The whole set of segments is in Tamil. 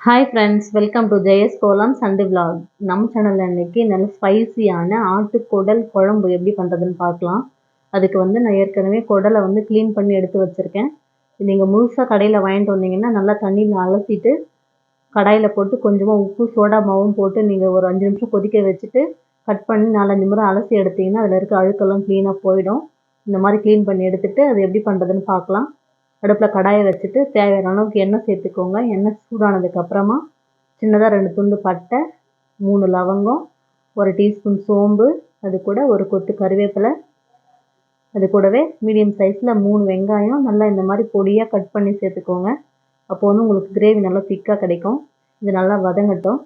Hi friends welcome to Jaya's kolam Sunday vlog நம்ம சேனலில் இன்றைக்கி நல்ல ஸ்பைசியான ஆட்டுக்குடல் குழம்பு எப்படி பண்ணுறதுன்னு பார்க்கலாம். அதுக்கு வந்து நான் ஏற்கனவே குடலை வந்து க்ளீன் பண்ணி எடுத்து வச்சுருக்கேன். நீங்கள் முழுசாக கடையில் வாங்கிட்டு வந்தீங்கன்னா நல்லா தண்ணியில் அலசிட்டு கடாயில் போட்டு கொஞ்சமாக உப்பு சோடா மாவும் போட்டு நீங்கள் ஒரு அஞ்சு நிமிஷம் கொதிக்க வச்சுட்டு கட் பண்ணி நாலஞ்சு முறை அலசி எடுத்தீங்கன்னா அதில் இருக்க அழுக்கெல்லாம் க்ளீனாக போயிடும். இந்த மாதிரி க்ளீன் பண்ணி எடுத்துகிட்டு அது எப்படி பண்ணுறதுன்னு பார்க்கலாம். அடுப்பில் கடாயை வச்சுட்டு தேவையான அளவுக்கு எண்ணெய் சேர்த்துக்கோங்க. எண்ணெய் சூடானதுக்கு அப்புறமா சின்னதாக ரெண்டு துண்டு பட்டை மூணு லவங்கம் ஒரு டீஸ்பூன் சோம்பு அது கூட ஒரு கொத்து கருவேப்பிலை அது கூடவே மீடியம் சைஸில் மூணு வெங்காயம் நல்லா இந்த மாதிரி பொடியாக கட் பண்ணி சேர்த்துக்கோங்க. அப்போ வந்து உங்களுக்கு கிரேவி நல்லா திக்காக கிடைக்கும். இது நல்லா வதங்கட்டும்.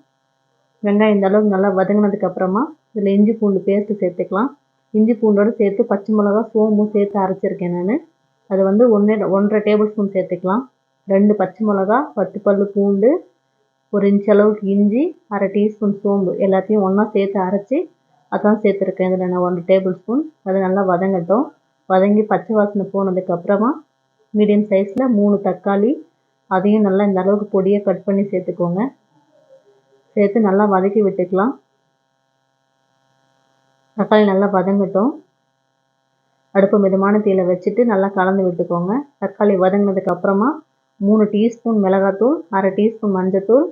வெங்காயம் இந்த அளவுக்கு நல்லா வதங்கினதுக்கு அப்புறமா இதில் இஞ்சி பூண்டு பேஸ்ட்டு சேர்த்துக்கலாம். இஞ்சி பூண்டோடு சேர்த்து பச்சை மிளகா சோம்பும் சேர்த்து அரைச்சிருக்கேன் நான். அது வந்து ஒன்றே ஒன்றரை டேபிள் ஸ்பூன் சேர்த்துக்கலாம். ரெண்டு பச்சை மிளகா பத்து பல் பூண்டு ஒரு இன்ச் அளவுக்கு இஞ்சி அரை டீஸ்பூன் சோம்பு எல்லாத்தையும் ஒன்றா சேர்த்து அரைச்சி அதான் சேர்த்துருக்கேன். இதில் நான் ஒன்றரை டேபிள் ஸ்பூன் அது நல்லா வதங்கட்டும். வதங்கி பச்சை வாசனை போனதுக்கப்புறமா மீடியம் சைஸில் மூணு தக்காளி அதையும் நல்லா இந்த அளவுக்கு பொடியை கட் பண்ணி சேர்த்துக்கோங்க. சேர்த்து நல்லா வதக்கி விட்டுக்கலாம். தக்காளி நல்லா வதங்கட்டும். அடுப்பு மிதமான தீயில் வச்சுட்டு நல்லா கலந்து விட்டுக்கோங்க. தக்காளி வதங்கினதுக்கு அப்புறமா மூணு டீஸ்பூன் மிளகாத்தூள் அரை டீஸ்பூன் மஞ்சத்தூள்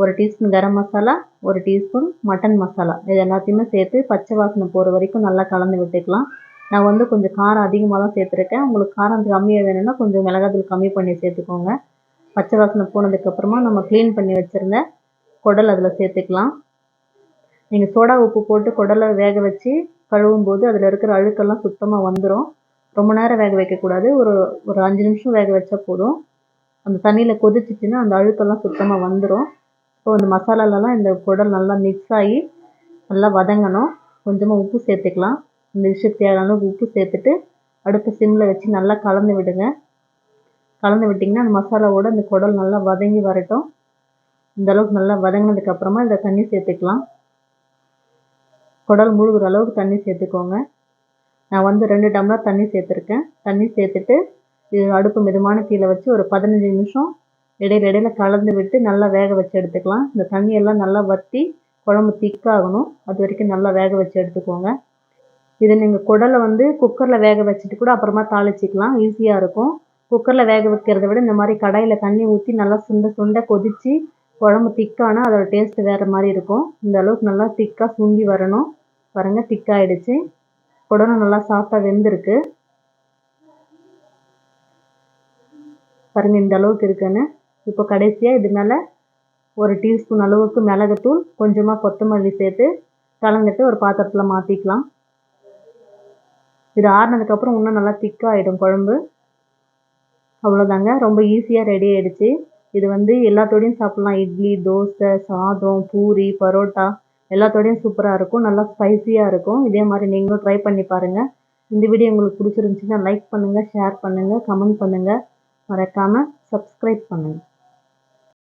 ஒரு டீஸ்பூன் கரம் மசாலா ஒரு டீஸ்பூன் மட்டன் மசாலா. இது எல்லாத்தையுமே சேர்த்து பச்சை வாசனை போகிற வரைக்கும் நல்லா கலந்து விட்டுக்கலாம். நான் வந்து கொஞ்சம் காரம் அதிகமாக தான் சேர்த்துருக்கேன். உங்களுக்கு காரம் கம்மியாக வேணும்னா கொஞ்சம் மிளகாத்தூள் கம்மி பண்ணி சேர்த்துக்கோங்க. பச்சை வாசனை போனதுக்கப்புறமா நம்ம க்ளீன் பண்ணி வச்சுருந்த குடல் அதில் சேர்த்துக்கலாம். நீங்கள் சோடா உப்பு போட்டு குடலை வேக வச்சு கழுவும் போது அதில் இருக்கிற அழுக்கெல்லாம் சுத்தமாக வந்துடும் ரொம்ப நேரம் வேக வைக்கக்கூடாது. ஒரு ஒரு அஞ்சு நிமிஷம் வேக வச்சா போதும். அந்த தண்ணியில் கொதிச்சிச்சின்னா அந்த அழுக்கெல்லாம் சுத்தமாக வந்துடும் ஸோ அந்த மசாலாலலாம் இந்த குடல் நல்லா மிக்ஸ் ஆகி நல்லா வதங்கணும். கொஞ்சமாக உப்பு சேர்த்துக்கலாம். இந்த விஷயத்துக்கு தேவையான அளவுக்கு உப்பு சேர்த்துட்டு அடுப்பு சிம்மில் வச்சு நல்லா கலந்து விடுங்க. கலந்து விட்டிங்கன்னா அந்த மசாலாவோட அந்த குடல் நல்லா வதங்கி வரட்டும். இந்த அளவுக்கு நல்லா வதங்கினதுக்கப்புறமா இந்த இதில் தண்ணி சேர்த்துக்கலாம். குடல் முழுகிற அளவுக்கு தண்ணி சேர்த்துக்கோங்க. நான் வந்து ரெண்டு டம்ளர் தண்ணி சேர்த்துருக்கேன். தண்ணி சேர்த்துட்டு இது அடுப்பு மிதமான தீயில வச்சு ஒரு பதினஞ்சு நிமிஷம் இடையில இடையில கலந்து விட்டு நல்லா வேக வச்சு எடுத்துக்கலாம். இந்த தண்ணியெல்லாம் நல்லா வற்றி குழம்பு திக்காகணும் அது வரைக்கும் நல்லா வேக வச்சு எடுத்துக்கோங்க. இது நீங்கள் குடலை வந்து குக்கரில் வேக வச்சுட்டு கூட அப்புறமா தாளிச்சிக்கலாம். ஈஸியாக இருக்கும். குக்கரில் வேக வைக்கிறத விட இந்த மாதிரி கடையில் தண்ணி ஊற்றி நல்லா சுண்ட சுண்ட கொதித்து குழம்பு திக்கானா அதோட டேஸ்ட்டு வேறு மாதிரி இருக்கும். இந்த அளவுக்கு நல்லா திக்காக சுண்டி வரணும். பாருங்கள் திக்காயிடுச்சு. உடனே நல்லா சாஃப்டாக வெந்திருக்கு. பாருங்கள் இந்த அளவுக்கு இருக்குன்னு. இப்போ கடைசியாக இது மேலே ஒரு டீஸ்பூன் அளவுக்கு மிளகுத்தூள் கொஞ்சமாக கொத்தமல்லி சேர்த்து கலந்துட்டு ஒரு பாத்திரத்தில் மாற்றிக்கலாம் இது ஆறுனதுக்கப்புறம் இன்னும் நல்லா திக்காகிடும் குழம்பு. அவ்வளோதாங்க ரொம்ப ஈஸியாக ரெடி ஆகிடுச்சு இது வந்து எல்லாத்தோடையும் சாப்பிட்லாம். இட்லி தோசை சாதம் பூரி பரோட்டா. எல்லாத்தோடையும் சூப்பராக இருக்கும். நல்லா ஸ்பைசியாக இருக்கும். இதே மாதிரி நீங்களும் ட்ரை பண்ணி பாருங்கள் இந்த வீடியோ உங்களுக்கு பிடிச்சிருந்துச்சின்னா லைக் பண்ணுங்கள் ஷேர் பண்ணுங்கள் கமெண்ட் பண்ணுங்கள் மறக்காமல் சப்ஸ்கிரைப் பண்ணுங்கள்